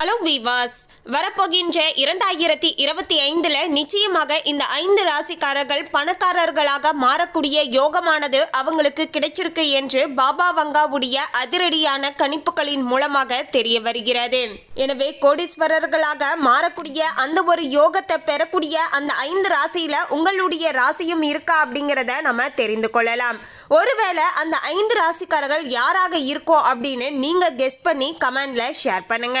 Hello விவாஸ் வரப்போகின்ற இரண்டாயிரத்தி இருபத்தி ஐந்துல நிச்சயமாக இந்த ஐந்து ராசிக்காரர்கள் பணக்காரர்களாக மாறக்கூடிய யோகமானது அவங்களுக்கு கிடைச்சிருக்கு என்று பாபா வங்காவுடைய அதிரடியான கணிப்புகளின் மூலமாக தெரிய வருகிறது. எனவே கோடீஸ்வரர்களாக மாறக்கூடிய அந்த ஒரு யோகத்தை பெறக்கூடிய அந்த ஐந்து ராசியில உங்களுடைய ராசியும் இருக்கா அப்படிங்கிறத நம்ம தெரிந்து கொள்ளலாம். ஒருவேளை அந்த ஐந்து ராசிக்காரர்கள் யாராக இருக்கோ அப்படின்னு நீங்க கெஸ் பண்ணி கமெண்ட்ல ஷேர் பண்ணுங்க.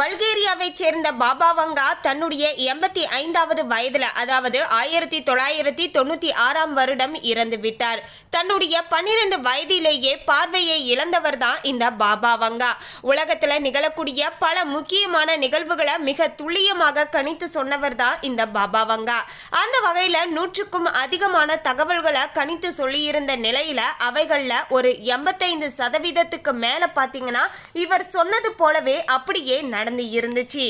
பல்கேரியாவைச் சேர்ந்த பாபா வங்கா தன்னுடைய எண்பத்தி ஐந்தாவது வயதில் அதாவது ஆயிரத்தி தொள்ளாயிரத்தி தொண்ணூற்றி ஆறாம் வருடம் இறந்து விட்டார். தன்னுடைய பன்னிரண்டு வயதிலேயே பார்வையை இழந்தவர் தான் இந்த பாபா வங்கா. உலகத்தில் நிகழக்கூடிய பல முக்கியமான நிகழ்வுகளை மிக துல்லியமாக கணித்து சொன்னவர் தான் இந்த பாபா வங்கா. அந்த வகையில் நூற்றுக்கும் அதிகமான தகவல்களை கணித்து சொல்லியிருந்த நிலையில் அவைகளில் ஒரு எண்பத்தைந்து சதவீதத்துக்கு மேலே பார்த்தீங்கன்னா இவர் சொன்னது போலவே அப்படியே நடந்து இருந்துச்சு.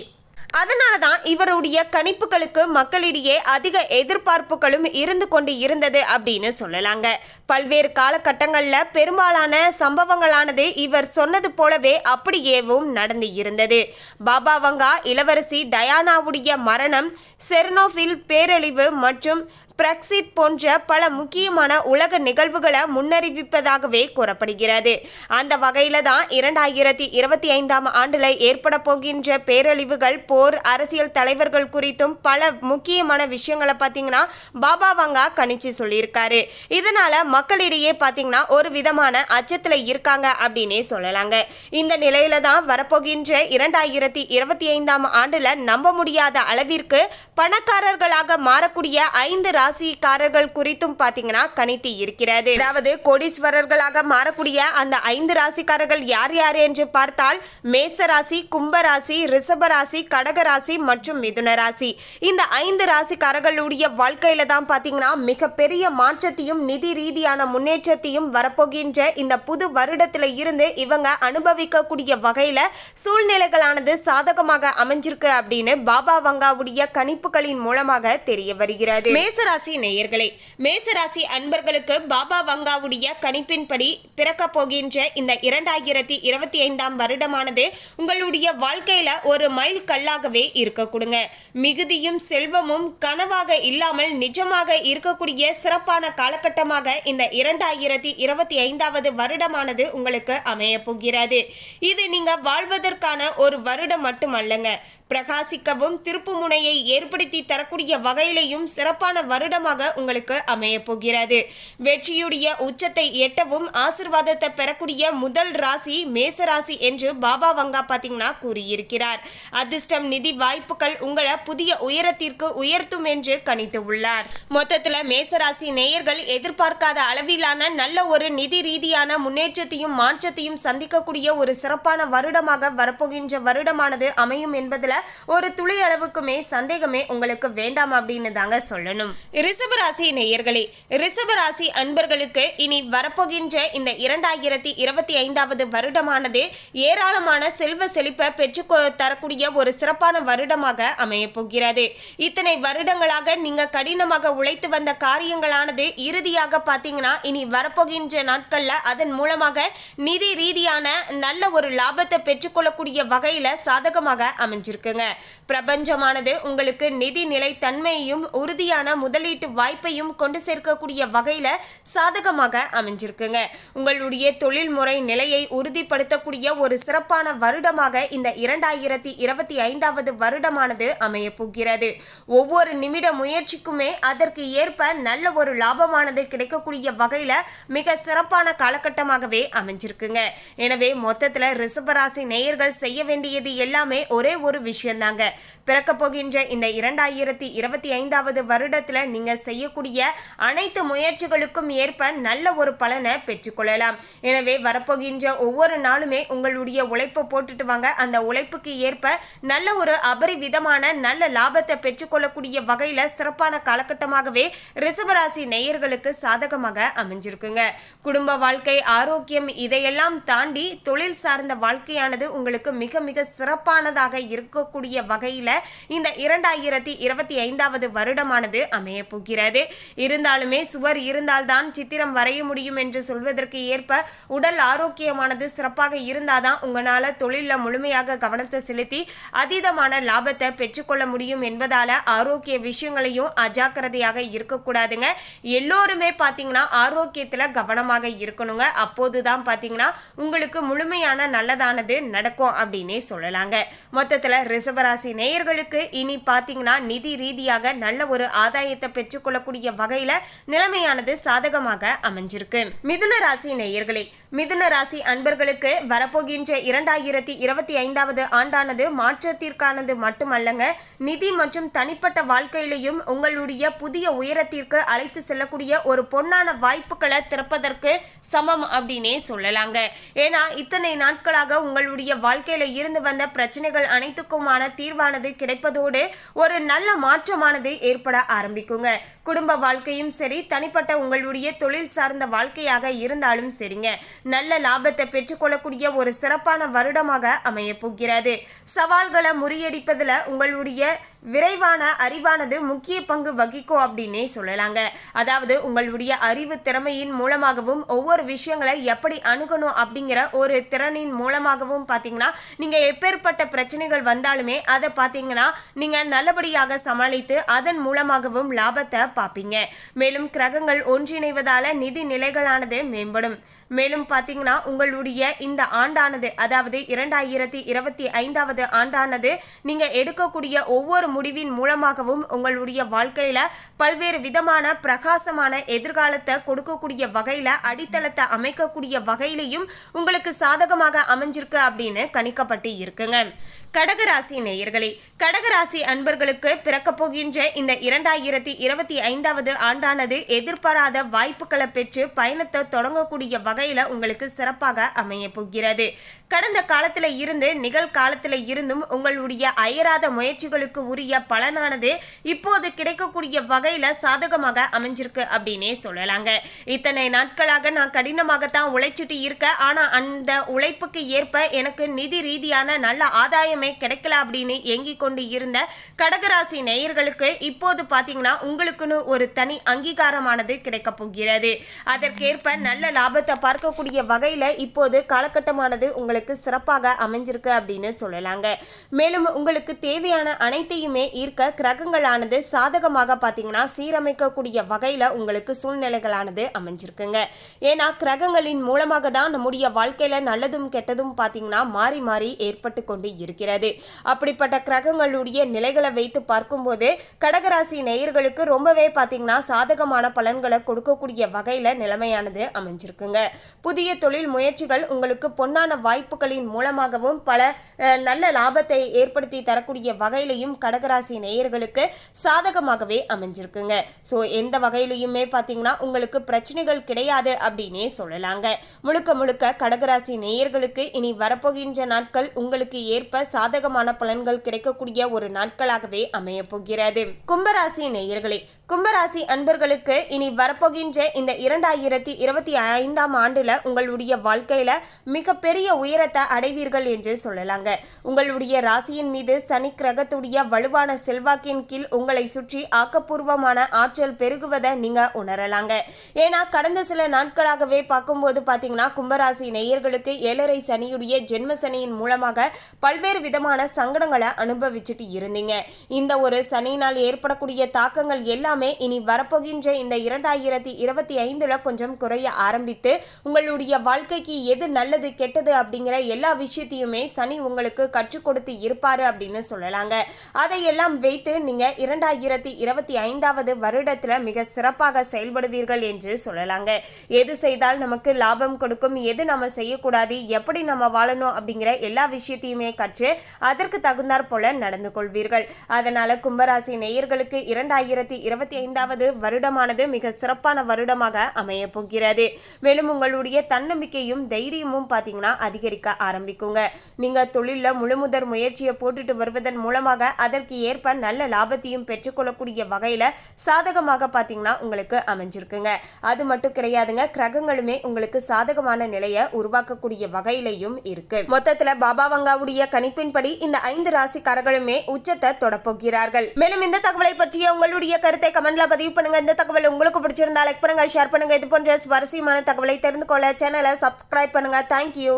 அதனால தான் இவருடைய கணிப்புகளுக்கு மக்களிடையே அதிக எதிர்பார்ப்புகளும் இருந்து கொண்டு இருந்தது அப்படின்னு சொல்லலாங்க. பல்வேறு காலகட்டங்களில் பெரும்பாலான சம்பவங்களானது இவர் சொன்னது போலவே அப்படியேவும் நடந்து இருந்தது. பாபா வங்கா இளவரசி டயானாவுடைய மரணம் செர்னோஃபில் பேரழிவு மற்றும் பிரெக்சிட் போன்ற பல முக்கியமான உலக நிகழ்வுகளை முன்னறிவிப்பதாகவே கூறப்படுகிறது. அந்த வகையில தான் இரண்டாயிரத்தி இருபத்தி ஐந்தாம் ஆண்டில் ஏற்பட போகின்ற பேரழிவுகள் போர் அரசியல் தலைவர்கள் குறித்தும் பல முக்கியமான விஷயங்களை பார்த்தீங்கன்னா பாபா வங்கா கணிச்சு சொல்லியிருக்காரு. இதனால மக்களிடையே பார்த்தீங்கன்னா ஒரு விதமான அச்சத்தில் இருக்காங்க அப்படின்னே சொல்லலாங்க. இந்த நிலையில தான் வரப்போகின்ற இரண்டாயிரத்தி இருபத்தி ஐந்தாம் ஆண்டுல நம்ப முடியாத அளவிற்கு பணக்காரர்களாக மாறக்கூடிய ஐந்து ராசிக்காரர்கள் குறித்தும் பார்த்தீங்கன்னா கணித்து இருக்கிறது. அதாவது கோடீஸ்வரர்களாக மாறக்கூடிய அந்த ஐந்து ராசிக்காரர்கள் யார் யார் என்று பார்த்தால் மேச ராசி கும்ப ராசி ரிஷப ராசி கடக ராசி மற்றும் மிதுன ராசி இந்த ஐந்து ராசிக்காரர்களுடைய வாழ்க்கையில தான் பார்த்தீங்கன்னா மிகப்பெரிய மாற்றத்தையும் நிதி ரீதியான முன்னேற்றத்தையும் வரப்போகின்ற இந்த புது வருடத்தில் இருந்து இவங்க அனுபவிக்கக்கூடிய வகையில சூழ்நிலைகளானது சாதகமாக அமைஞ்சிருக்கு அப்படின்னு பாபா வங்காவுடைய கணிப்புகளின் மூலமாக தெரிய வருகிறது. மேசராசி நேயர்களே மேசராசி அன்பர்களுக்கு பாபா வங்காவுடைய கணிப்பின்படி பிறக்க போகின்ற இந்த இரண்டாயிரத்தி இருபத்தி ஐந்தாம் வருடமானது உங்களுடைய வாழ்க்கையில ஒரு மைல் கல்லாகவே இருக்க கொடுங்க மிகுதியும் செல்வமும் கனவாக இல்லாமல் நிஜமாக இருக்கக்கூடிய சிறப்பான காலகட்டமாக இந்த இரண்டாயிரத்தி இருபத்தி ஐந்தாவது வருடமானது உங்களுக்கு அமைய போகிறது. இது நீங்க வாழ்வதற்கான ஒரு வருடம் மட்டுமல்லங்க. பிரகாசிக்கவும் திருப்பு முனையை ஏற்படுத்தி தரக்கூடிய வகையிலையும் சிறப்பான வருடமாக உங்களுக்கு அமைய போகிறது. வெற்றியுடைய உச்சத்தை எட்டவும் ஆசிர்வாதத்தை பெறக்கூடிய முதல் ராசி மேச ராசி என்று பாபா வங்கா பார்த்தீங்கன்னா கூறியிருக்கிறார். அதிர்ஷ்டம் நிதி வாய்ப்புகள் உங்களை புதிய உயரத்திற்கு உயர்த்தும் என்று கணித்து உள்ளார். மொத்தத்தில் மேசராசி நேயர்கள் எதிர்பார்க்காத அளவிலான நல்ல ஒரு நிதி ரீதியான முன்னேற்றத்தையும் மாற்றத்தையும் சந்திக்கக்கூடிய ஒரு சிறப்பான வருடமாக வரப்போகின்ற வருடமானது அமையும் என்பதில் ஒரு துளி அளவுக்குமே சந்தேகமே உங்களுக்கு வேண்டாம் அப்படின்னு தாங்க சொல்லணும். ரிஷபராசி நேயர்களே ரிஷபராசி அன்பர்களுக்கு இனி வரப்போகின்ற இந்த இரண்டாயிரத்தி இருபத்தி ஐந்தாவது வருடமானது ஏராளமான செல்வ செழிப்பை பெற்று தரக்கூடிய ஒரு சிறப்பான வருடமாக அமைய போகிறது. இத்தனை வருடங்களாக நீங்க கடினமாக உழைத்து வந்த காரியங்களானது இறுதியாக பார்த்தீங்கன்னா இனி வரப்போகின்ற நாட்கள்ல அதன் மூலமாக நிதி ரீதியான நல்ல ஒரு லாபத்தை பெற்றுக்கொள்ளக்கூடிய வகையில சாதகமாக அமைஞ்சிருக்குங்க பிரபஞ்சமானது உங்களுக்கு நிதி நிலைத்தன்மையையும் உறுதியான முதலீட்டு வாய்ப்பையும் கொண்டு சேர்க்கக்கூடிய வகையில சாதகமாக அமைஞ்சிருக்குங்க. உங்களுடைய தொழில்முறை நிலையை உறுதிப்படுத்தக்கூடிய ஒரு சிறப்பான வருடமாக இந்த இரண்டாயிரத்தி இருபத்தி ஐந்தாவது வருடமானது அமைய போகிறது ஒவ்வொரு நிமிட முயற்சிக்குமே அதற்கு ஏற்ப நல்ல ஒரு லாபமானது கிடைக்கக்கூடிய வகையில் மிக சிறப்பான காலகட்டமாகவே அமைஞ்சிருக்குங்க. எனவே மொத்தத்துல ரிசபராசி நேயர்கள் செய்ய வேண்டியது எல்லாமே ஒரே ஒரு விஷயம்தாங்க பிறக்க போகின்ற இந்த இரண்டாயிரத்தி இருபத்தி ஐந்தாவது வருடத்தில் நீங்க செய்யக்கூடிய அனைத்து முயற்சிகளுக்கும் ஏற்ப நல்ல ஒரு பலனை பெற்றுக்கொள்ளலாம் எனவே வரப்போகின்ற ஒவ்வொரு நாளுமே உங்களுடைய உழைப்பை போட்டுட்டு வாங்க. அந்த உழைப்புக்கு ஏற்ப நல்ல ஒரு அபரிவிதமான நல்ல லாபத்தை பெற்றுக்கொள்ளக்கூடிய வகையில் சிறப்பான காலகட்டமாகவே ரிசவராசி நேயர்களுக்கு சாதகமாக அமைஞ்சிருக்குங்க. குடும்ப வாழ்க்கை ஆரோக்கியம் இதையெல்லாம் தாண்டி தொழில் சார்ந்த வாழ்க்கையானது உங்களுக்கு மிக மிக சிறப்பானதாக இருக்கும். போகக்கூடிய வகையில் இந்த இரண்டாயிரத்தி இருபத்தி ஐந்தாவது வருடமானது அமைய போகிறது. இருந்தாலுமே சுவர் இருந்தால்தான் சித்திரம் வரைய முடியும் என்று சொல்வதற்கு ஏற்ப உடல் ஆரோக்கியமானது சிறப்பாக இருந்தாதான் உங்களால தொழில முழுமையாக கவனத்தை செலுத்தி அதீதமான லாபத்தை பெற்றுக்கொள்ள முடியும் என்பதால ஆரோக்கிய விஷயங்களையும் அஜாக்கிரதையாக இருக்கக்கூடாதுங்க. எல்லோருமே பார்த்தீங்கன்னா ஆரோக்கியத்துல கவனமாக இருக்கணுங்க. அப்போதுதான் பார்த்தீங்கன்னா உங்களுக்கு முழுமையான நல்லதானது நடக்கும் அப்படின்னே சொல்லலாங்க. மொத்தத்துல ரிசவராசி நேயர்களுக்கு இனி பார்த்தீங்கன்னா நிதி ரீதியாக நல்ல ஒரு ஆதாயத்தை பெற்றுக்கொள்ளக்கூடிய வகையில நிலைமையானது சாதகமாக அமைஞ்சிருக்கு. மிதுன ராசி நேயர்களே மிதுன ராசி அன்பர்களுக்கு வரப்போகின்ற இரண்டாயிரத்தி இருபத்தி ஐந்தாவது ஆண்டானது மாற்றத்திற்கானது மட்டுமல்லங்க நிதி மற்றும் தனிப்பட்ட வாழ்க்கையிலையும் உங்களுடைய புதிய உயரத்திற்கு அழைத்து செல்லக்கூடிய ஒரு பொன்னான வாய்ப்புகளை திறப்பதற்கு சமம் அப்படின்னே சொல்லலாங்க. ஏன்னா இத்தனை நாட்களாக உங்களுடைய வாழ்க்கையில இருந்து வந்த பிரச்சனைகள் அனைத்துக்கும் அனைத்துக்குமான தீர்வானது கிடைப்பதோடு ஒரு நல்ல மாற்றமானது ஏற்பட ஆரம்பிக்குங்க. குடும்ப வாழ்க்கையும் சரி தனிப்பட்ட உங்களுடைய தொழில் சார்ந்த வாழ்க்கையாக இருந்தாலும் சரிங்க. நல்ல லாபத்தை பெற்றுக்கொள்ளக்கூடிய ஒரு சிறப்பான வருடமாக அமைய போகிறது. சவால்களை முறியடிப்பதில் உங்களுடைய விரைவான அறிவானது முக்கிய பங்கு வகிக்கும் அப்படின்னே சொல்லலாங்க. அதாவது உங்களுடைய அறிவு திறமையின் மூலமாகவும் ஒவ்வொரு விஷயங்களை எப்படி அணுகணும் அப்படிங்கிற ஒரு திறனின் மூலமாகவும் பார்த்தீங்கன்னா நீங்கள் எப்பேற்பட்ட பிரச்சனைகள் வந்தாலுமே இருந்தாலுமே அதை பார்த்தீங்கன்னா நீங்கள் நல்லபடியாக சமாளித்து அதன் மூலமாகவும் லாபத்தை பார்ப்பீங்க. மேலும் கிரகங்கள் ஒன்றிணைவதால நிதி நிலைகளானது மேம்படும். மேலும் பார்த்தீங்கன்னா உங்களுடைய இந்த ஆண்டானது அதாவது இரண்டாயிரத்தி இருபத்தி ஐந்தாவது ஆண்டானது நீங்கள் எடுக்கக்கூடிய ஒவ்வொரு முடிவின் மூலமாகவும் உங்களுடைய வாழ்க்கையில் பல்வேறு விதமான பிரகாசமான எதிர்காலத்தை கொடுக்கக்கூடிய வகையில் அடித்தளத்தை அமைக்கக்கூடிய வகையிலையும் உங்களுக்கு சாதகமாக அமைஞ்சிருக்கு அப்படின்னு கணிக்கப்பட்டு இருக்குங்க. கடகராசி நேயர்களே கடகராசி அன்பர்களுக்கு பிறக்கப் போகின்ற இந்த இரண்டாயிரத்தி இருபத்தி ஐந்தாவது ஆண்டானது எதிர்பாராத வாய்ப்புகளை பெற்று பயணத்தை தொடங்கக்கூடிய வகையில் உங்களுக்கு சிறப்பாக அமைய போகிறது. கடந்த காலத்தில் இருந்து நிகழ்காலத்தில் இருந்தும் உங்களுடைய அயராத முயற்சிகளுக்கு உரிய பலனானது இப்போது கிடைக்கக்கூடிய வகையில் சாதகமாக அமைஞ்சிருக்கு அப்படின்னே சொல்லலாங்க. இத்தனை நாட்களாக நான் கடினமாகத்தான் உழைச்சிட்டு இருக்கேன். ஆனால் அந்த உழைப்புக்கு ஏற்ப எனக்கு நிதி ரீதியான நல்ல ஆதாயமே கிடைக்கல அப்படின்னு ஏங்கிக் கொண்டு இருந்த கடகராசி நேயர்களுக்கு இப்போது பார்த்தீங்கன்னா உங்களுக்குன்னு ஒரு தனி அங்கீகாரமானது கிடைக்க போகிறது. அதற்கேற்ப நல்ல லாபத்தை பார்க்கக்கூடிய வகையில் இப்போது காலகட்டமானது உங்களுக்கு சிறப்பாக அமைஞ்சிருக்கு அப்படின்னு சொல்லலாங்க. மேலும் உங்களுக்கு தேவையான அனைத்தையுமே ஈர்க்க கிரகங்களானது சாதகமாக பார்த்தீங்கன்னா சீரமைக்கக்கூடிய வகையில் உங்களுக்கு சூழ்நிலைகளானது அமைஞ்சிருக்குங்க. ஏன்னா கிரகங்களின் மூலமாக தான் நம்முடைய வாழ்க்கையில் நல்லதும் கெட்டதும் பார்த்தீங்கன்னா மாறி மாறி ஏற்பட்டு கொண்டு இருக்கிறது. அப்படிப்பட்ட கிரகங்களுடைய நிலைகளை வைத்து பார்க்கும்போது கடகராசி நேயர்களுக்கு ரொம்பவே பார்த்தீங்கன்னா சாதகமான பலன்களை கொடுக்கக்கூடிய வகையில் நிலைமையானது அமைஞ்சிருக்குங்க. புதிய தொழில் முயற்சிகள் உங்களுக்கு பொன்னான வாய்ப்புகளின் மூலமாகவும் பல நல்ல லாபத்தை ஏற்படுத்தி தரக்கூடிய வகையிலையும் கடகராசி நேயர்களுக்கு சாதகமாகவே அமைஞ்சிருக்குங்க. ஸோ எந்த வகையிலையுமே பார்த்தீங்கன்னா உங்களுக்கு பிரச்சனைகள் கிடையாது அப்படின்னே சொல்லலாங்க. முழுக்க முழுக்க கடகராசி நேயர்களுக்கு இனி வரப்போகின்ற நாட்கள் உங்களுக்கு ஏற்ப சாதகமான பலன்கள் கிடைக்கக்கூடிய ஒரு நாட்களாகவே அமைய போகிறது. கும்பராசி நேயர்களே கும்பராசி அன்பர்களுக்கு இனி வரப்போகின்ற இந்த இரண்டாயிரத்தி இருபத்தி ஐந்தாம் ஆண்டுல உங்களுடைய வாழ்க்கையில மிகப்பெரிய உயரத்தை அடைவீர்கள் என்று சொல்லலாங்க. உங்களுடைய ராசியின் மீது சனி கிரகத்துடைய வலுவான செல்வாக்கின் கீழ் உங்களை சுற்றி ஆக்கப்பூர்வமான ஆற்றல் பெருகுவதை நீங்க உணரலாங்க. ஏன்னா கடந்த சில நாட்களாகவே பார்க்கும்போது பார்த்தீங்கன்னா கும்பராசி நேயர்களுக்கு ஏழரை சனியுடைய ஜென்ம சனியின் மூலமாக பல்வேறு விதமான சங்கடங்களை அனுபவிச்சுட்டு இருந்தீங்க. இந்த ஒரு சனியினால் ஏற்படக்கூடிய தாக்கங்கள் எல்லாமே இனி வரப்போகின்ற இந்த இரண்டாயிரத்தி இருபத்தி ஐந்துல கொஞ்சம் குறைய ஆரம்பித்து உங்களுடைய வாழ்க்கைக்கு எது நல்லது கெட்டது அப்படிங்கிற எல்லா விஷயத்தையுமே சனி உங்களுக்கு கற்றுக் கொடுத்து இருப்பாரு அப்படின்னு சொல்லலாங்க. அதையெல்லாம் வைத்து நீங்க இரண்டாயிரத்தி இருபத்தி ஐந்தாவது வருடத்துல மிக சிறப்பாக செயல்படுவீர்கள் என்று சொல்லலாங்க. எது செய்தால் நமக்கு லாபம் கொடுக்கும் எது நம்ம செய்யக்கூடாது எப்படி நம்ம வாழணும் அப்படிங்கிற எல்லா விஷயத்தையுமே கற்று அதற்கு தகுந்தாற் போல நடந்து கொள்வீர்கள். அதனால கும்பராசி நேயர்களுக்கு இரண்டாயிரத்தி இருபத்தி ஐந்தாவது வருடமானது மிக சிறப்பான வருடமாக அமைய போகிறது. மேலும் உங்களுடைய தன்னம்பிக்கையும் தைரியமும் பார்த்தீங்கன்னா அதிகரிக்க ஆரம்பிக்குங்க. நீங்க தொழில முழுமுதற் முயற்சியை போட்டுட்டு வருவதன் மூலமாக அதற்கு ஏற்ப நல்ல லாபத்தையும் பெற்றுக்கொள்ளக்கூடிய வகையில சாதகமாக பார்த்தீங்கன்னா உங்களுக்கு அமைஞ்சிருக்குங்க. அது மட்டும் கிடையாதுங்க கிரகங்களுமே உங்களுக்கு சாதகமான நிலையை உருவாக்கக்கூடிய வகையிலையும் இருக்கு. மொத்தத்துல பாபா வங்காவுடைய கணிப்பின்படி இந்த இந்த ஐந்து ராசிக்காரர்களுமே உச்சத்தை தொடப்போகிறார்கள். மேலும் இந்த தகவலை பற்றிய உங்களுடைய கருத்தை கமெண்ட்ல பதிவு பண்ணுங்க. இந்த தகவல் உங்களுக்கு பிடிச்சிருந்தா லைக் பண்ணுங்க ஷேர் பண்ணுங்க. இது போன்ற சுவாரஸ்யமான தகவலை தெரிந்து கொள்ள சேனலை சப்ஸ்கிரைப் பண்ணுங்க. தேங்க்யூ